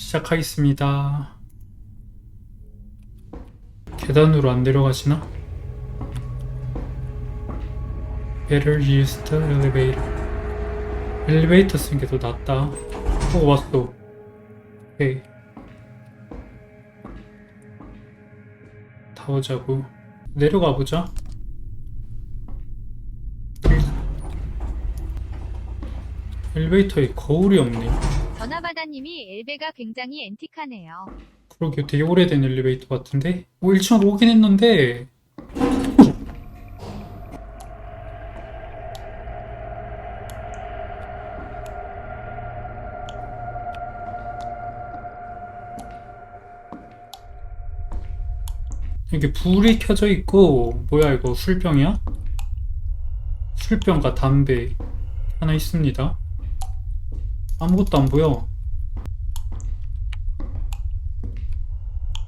시작하겠습니다. 계단으로 안 내려가시나? Better use the elevator. 엘리베이터 쓰는 게 더 낫다. 어, 왔어. 오케이. 타보자고. 내려가 보자. 엘리베이터에 거울이 없네. 전화바다님이 엘베가 굉장히 앤틱하네요. 그러게 되게 오래된 엘리베이터 같은데? 오 1층으로 오긴 했는데 이게 불이 켜져 있고 뭐야 이거 술병이야? 술병과 담배 하나 있습니다 아무것도 안 보여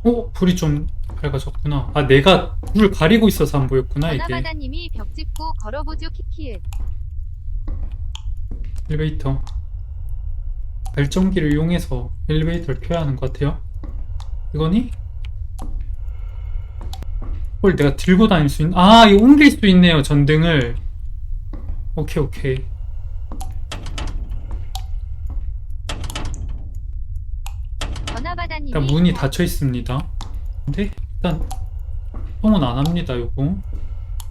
어? 불이 좀 밝아졌구나. 아, 내가 불을 가리고 있어서 안 보였구나, 이게. 전화바다님이 벽 짚고 걸어보죠 키키을. 엘리베이터. 발전기를 이용해서 엘리베이터를 켜야 하는 것 같아요. 이거니? 헐, 내가 들고 다닐 수 있, 아, 이거 옮길 수 있네요, 전등을. 오케이, 오케이. 전화바다님이 일단 문이 닫혀 있습니다. 근데 일단 통은 안 합니다, 요거.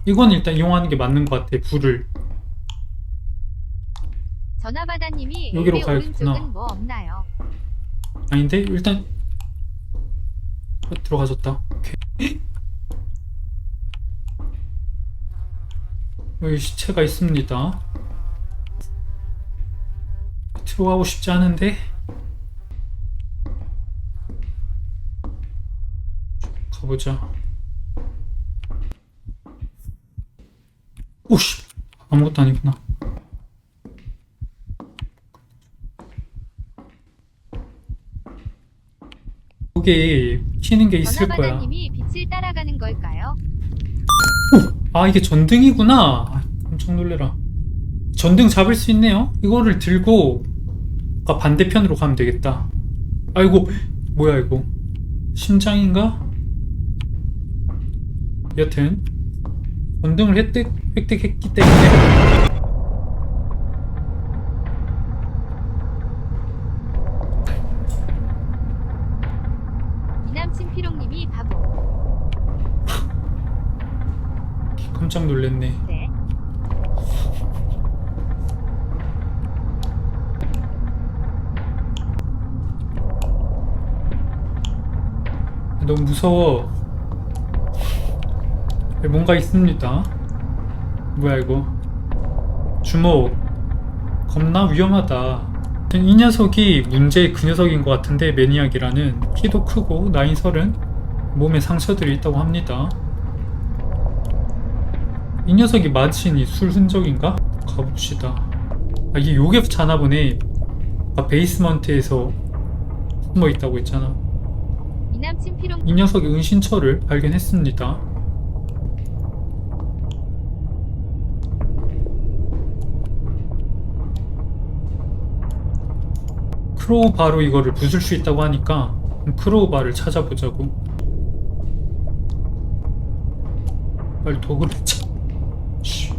이건 일단 이용하는 게 맞는 것 같아, 불을. 전화바다님이 여기로 가야겠구나. 뭐 없나요? 아닌데 일단 어, 들어가졌다. 오케이. 여기 시체가 있습니다. 들어가고 싶지 않은데 가보자. 오씨 아무것도 아니구나. 여기 튀는 게 있을 거야. 전화바다님이 빛을 따라가는 걸까요? 아 이게 전등이구나 아, 깜짝 놀래라 전등 잡을 수 있네요 이거를 들고 아까 반대편으로 가면 되겠다 아이고 뭐야 이거 심장인가? 여튼 전등을 획득, 획득했기 때문에 이남친 피롱님이 바보. 깜짝 놀랐네 네. 너무 무서워 뭔가 있습니다. 뭐야 이거? 주먹 겁나 위험하다. 이 녀석이 문제의 그 녀석인 것 같은데 매니악이라는. 키도 크고 나이 서른. 몸에 상처들이 있다고 합니다. 이 녀석이 마친 이 술 흔적인가? 가봅시다. 아 이게 요게 자나 보네. 아 베이스먼트에서 숨어 있다고 했잖아. 이 녀석의 은신처를 발견했습니다. 크로우바로 이거를 부술 수 있다고 하니까 크로우바를 찾아보자고. 빨리 도구를 찾. 씨.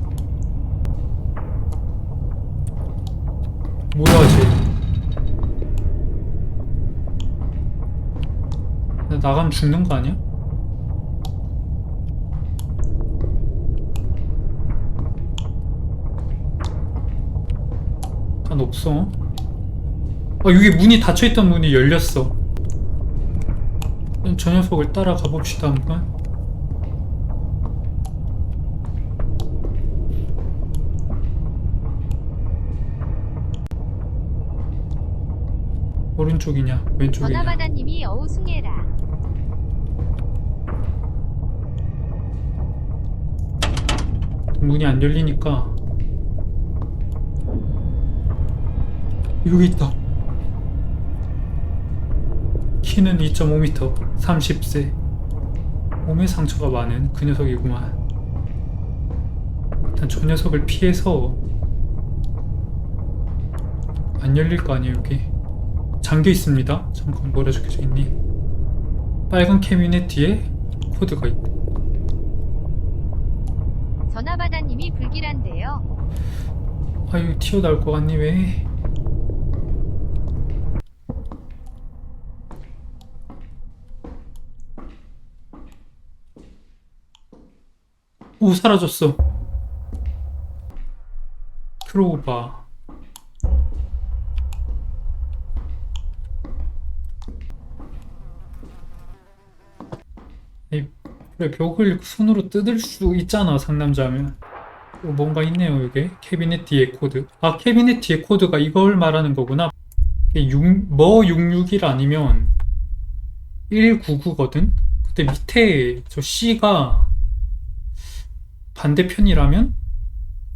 뭐야 쟤? 나 나가면 죽는 거 아니야? 난 없어. 아, 여기 문이 닫혀있던 문이 열렸어. 저 녀석을 따라가 봅시다, 한번. 오른쪽이냐, 왼쪽이냐. 전화바다님이 어우 승해라. 문이 안 열리니까 여기 있다 키는 2.5m 30세 몸에 상처가 많은 그 녀석이구만 일단 저 녀석을 피해서 안 열릴 거 아니야 여기 잠겨 있습니다. 잠깐 뭐라 적혀져 있니? 빨간 캐비넷 뒤에 코드가 있다. 전화바다님이 불길한데요. 아유 튀어나올 것 같니 왜? 오 사라졌어. 크로우바. 이 그래 벽을 손으로 뜯을 수 있잖아 상남자면. 또 뭔가 있네요 이게 캐비넷 뒤에 코드 아 캐비넷 뒤에 코드가 이걸 말하는 거구나 이게 6, 뭐 66일 아니면 199거든 근데 밑에 저 C가 반대편이라면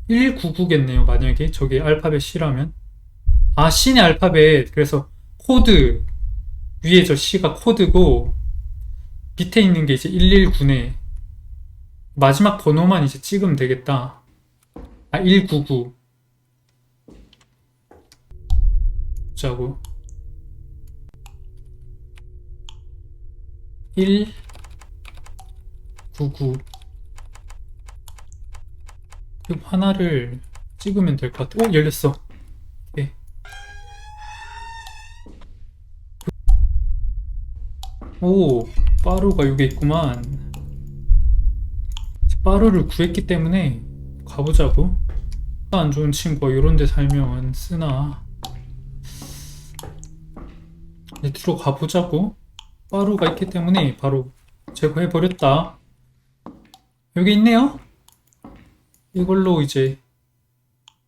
199겠네요 만약에 저게 알파벳 C라면. 아 C네 알파벳. 그래서 코드 위에 저 C가 코드고 밑에 있는 게 이제 119네. 마지막 번호만 이제 찍으면 되겠다. 아, 199. 자고. 1 99. 그 하나를 찍으면 될 것 같아. 오, 열렸어. 오케이. 오, 빠루가 여기 있구만. 빠루를 구했기 때문에 가보자고. 안 좋은 친구가 이런 데 살면 쓰나. 이제 들어가 보자고. 빠루가 있기 때문에 바로 제거해 버렸다. 여기 있네요? 이걸로 이제,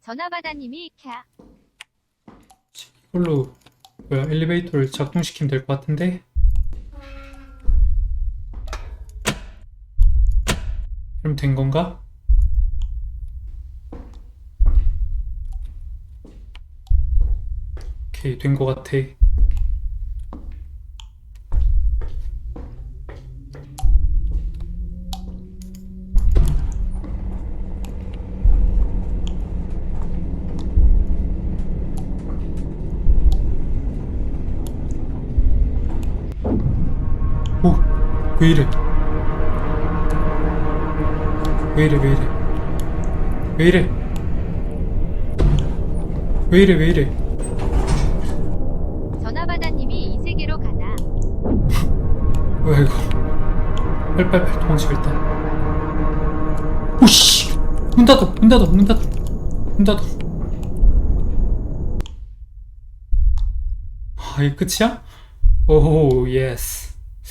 전화바다님이 캬. 이걸로, 뭐야, 엘리베이터를 작동시키면 될 것 같은데? 그럼 된 건가? 오케이, 된 것 같아. 오, 왜 이래? 왜 이래, 왜 이래? 왜 이래? 왜 이래, 왜 이래? 전화바다님이 이 세계로 가나. 뭐야 이거 빨빨빨 도망쳐 일단 오씨 문 닫아 문 닫아 문 닫아 문 닫아 아 이게 끝이야? 오호 예스